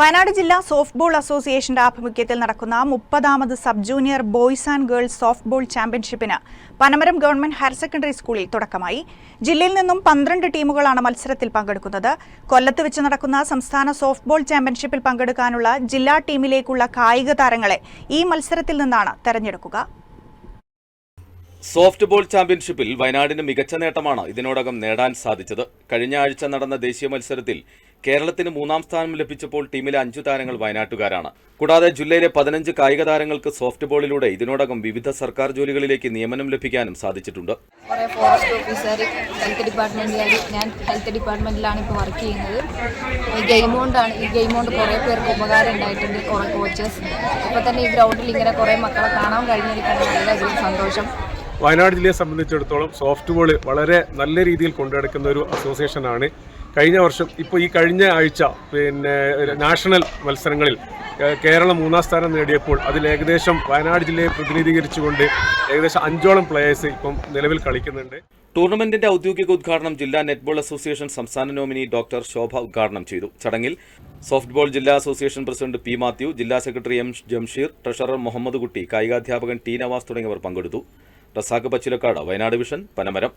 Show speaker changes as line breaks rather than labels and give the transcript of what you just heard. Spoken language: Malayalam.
വയനാട് ജില്ലാ സോഫ്റ്റ്ബോൾ അസോസിയേഷന്റെ ആഭിമുഖ്യത്തിൽ നടക്കുന്ന മുപ്പതാമത് sub junior boys and girls softball ചാമ്പ്യൻഷിപ്പിന് Panamaram government higher secondary സ്കൂളിൽ തുടക്കമായി. ജില്ലയിൽ നിന്നും പന്ത്രണ്ട് ടീമുകളാണ് മത്സരത്തിൽ പങ്കെടുക്കുന്നത്. കൊല്ലത്ത് വെച്ച് നടക്കുന്ന സംസ്ഥാന സോഫ്റ്റ്ബോൾ ചാമ്പ്യൻഷിപ്പിൽ പങ്കെടുക്കാനുള്ള ജില്ലാ ടീമിലേക്കുള്ള കായിക താരങ്ങളെ ഈ മത്സരത്തിൽ നിന്നാണ് തെരഞ്ഞെടുക്കുക.
സോഫ്റ്റ് ബോൾ ചാമ്പ്യൻഷിപ്പിൽ വയനാടിന് മികച്ച നേട്ടമാണ് ഇതിനോടകം നേടാൻ സാധിച്ചത്. കഴിഞ്ഞ ആഴ്ച നടന്ന ദേശീയ മത്സരത്തിൽ കേരളത്തിന് മൂന്നാം സ്ഥാനം ലഭിച്ചപ്പോൾ ടീമിലെ അഞ്ചു താരങ്ങൾ വയനാട്ടുകാരാണ്. കൂടാതെ ജില്ലയിലെ പതിനഞ്ച് കായിക താരങ്ങൾക്ക് സോഫ്റ്റ് ബോളിലൂടെ ഇതിനോടകം വിവിധ സർക്കാർ ജോലികളിലേക്ക് നിയമനം ലഭിക്കാനും സാധിച്ചിട്ടുണ്ട്.
ഫോറസ്റ്റ് ഓഫീസർ ഹെൽത്ത് ഡിപ്പാർട്ട്മെന്റുകാർ ഞാൻ ഹെൽത്ത് ഡിപ്പാർട്ട്മെന്റിലാണ് ഇപ്പോൾ വർക്ക് ചെയ്യുന്നത്. ഈ ഗെയിം കൊണ്ടാണ് ഈ ഗെയിം കൊണ്ട് കുറേ പേർക്ക് ഉപകാരം ഉണ്ടായിട്ടുണ്ട് കുറേ കോച്ചേഴ്സ് ഇപ്പോൾ തന്നെ ഈ ഗ്രൗണ്ടിൽ ഇങ്ങനെ കുറേ മക്കളെ കാണാൻ കഴിഞ്ഞിരിക്കുന്നത് വളരെയധികം സന്തോഷം.
വയനാട് ജില്ലയെ സംബന്ധിച്ചിടത്തോളം സോഫ്റ്റ് ബോൾ വളരെ നല്ല രീതിയിൽ കൊണ്ടുനടക്കുന്ന ഒരു അസോസിയേഷനാണ് കഴിഞ്ഞ വർഷം ഇപ്പോൾ ഈ കഴിഞ്ഞ ആഴ്ച പിന്നെ നാഷണൽ മത്സരങ്ങളിൽ കേരളം മൂന്നാം സ്ഥാനം നേടിയപ്പോൾ അതിൽ ഏകദേശം വയനാട് ജില്ലയെ പ്രതിനിധീകരിച്ചുകൊണ്ട് ഏകദേശം അഞ്ചോളം പ്ലേയേഴ്സ് ഇപ്പം നിലവിൽ കളിക്കുന്നുണ്ട്.
ടൂർണമെന്റിന്റെ ഔദ്യോഗിക ഉദ്ഘാടനം ജില്ലാ നെറ്റ്ബോൾ അസോസിയേഷൻ സംസ്ഥാന നോമിനി ഡോക്ടർ ശോഭ ഉദ്ഘാടനം ചെയ്തു. ചടങ്ങിൽ സോഫ്റ്റ്ബോൾ ജില്ലാ അസോസിയേഷൻ പ്രസിഡന്റ് പി മാത്യു ജില്ലാ secretary M Jamsheer treasurer Muhammad Kutty കായികാധ്യാപകൻ T Navas തുടങ്ങിയവർ പങ്കെടുത്തു. റസാഖ് പച്ചിലക്കാട് വയനാട് വിഷൻ പനമരം.